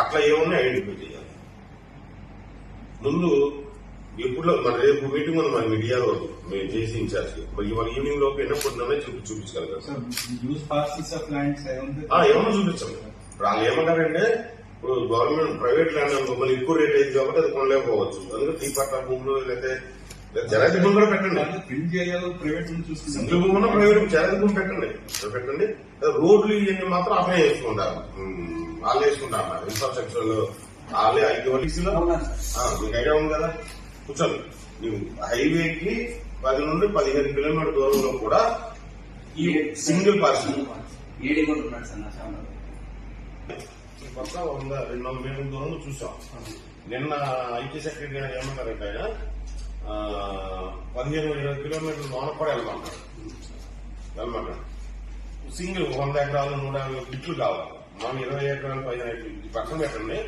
అట్లా ఏమన్నా ఐడెంటిఫై చేయాలి. ముందు ఎప్పుడు మన రేపు మీటింగ్ ఉంది మన మీడియాలో మేము చేసి ఇన్ఛార్జ్. మరి ఇవాళ ఈవినింగ్ లోపు ఎన్నో పొద్దున్నే చూపి చూపించగలుగుతాం ఏమన్నా ఇప్పుడు వాళ్ళు ఏమంటారంటే ఇప్పుడు గవర్నమెంట్ ప్రైవేట్ ల్యాండ్ మళ్ళీ ఎక్కువ రేట్ అయింది కాబట్టి అది కొనలేకపోవచ్చు. అందుకే టీ పట్టా భూములు లేకపోతే భూమి కూడా పెట్టండి. చేయాలి ప్రైవేట్ సింగిల్ భూమి ఉన్న ప్రైవేట్ జరాతి భూమి పెట్టండి. పెట్టండి. రోడ్లు ఇవన్నీ మాత్రం అప్లై చేసుకుంటారు వాళ్ళే వేసుకుంటారు ఇన్ఫ్రాస్ట్రక్చర్ వాళ్ళే ఐదు మీకు ఐడియా ఉంది కదా? కూర్చోండి. ನೀವು హైవేకి పది నుండి పదిహేను కిలోమీటర్ దూరంలో కూడా ఈ సింగిల్ పార్సల్ ఏడి కూడా ఉన్నాడు సార్ నా శ్యామలో పక్క వంద రెండు వందల మీటర్ల దూరంలో చూసాం. నిన్న ఐటీ సెక్రటరీ గారు ఏమంటారంటే ఆయన పదిహేను ఇరవై కిలోమీటర్ల లోన కూడా వెళ్ళమంటారు వెళ్ళమంటారు సింగిల్ వంద ఎకరాలు నూట యాభై బిట్లు కావాలి. మనం ఇరవై ఎకరాలు ఇది పక్కన పెట్టండి.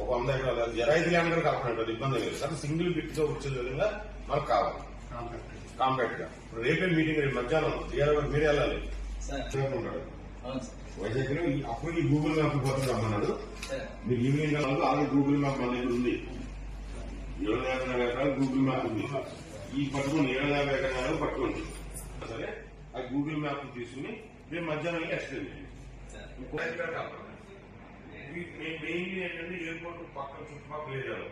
ఒక వంద ఎకరాలు జరైతు ల్యాండ్ కూడా కలపండి ఇబ్బంది లేదు. కానీ సింగిల్ బిట్తో వచ్చే విధంగా మనకు కావాలి. కాంపాక్ట్గా. ఇప్పుడు రేపే మీటింగ్ రేపు మధ్యాహ్నం. తీయాలి మీరు వెళ్ళాలి. ఉంటాడు వైజాగ్ అప్పుడు ఈ గూగుల్ మ్యాప్ పోతుంది రమ్మన్నాడు. మీరు ఈవినింగ్ ఆల్రెడీ గూగుల్ మ్యాప్ మన దగ్గర ఉంది. ఏడు యాభై ఎకరాలు గూగుల్ మ్యాప్ ఉంది. ఈ పట్టుకుని ఏడు యాభై ఎకరాలు పట్టుకోండి. సరే? ఆ గూగుల్ మ్యాప్ తీసుకుని రేపు మధ్యాహ్నం ఎక్స్ప్లెయిన్ చేయండి. సార్. మెయిన్ ఏంటంటే ఎయిర్పోర్ట్ పక్కన చుట్టుపక్కల ఏరియాలో.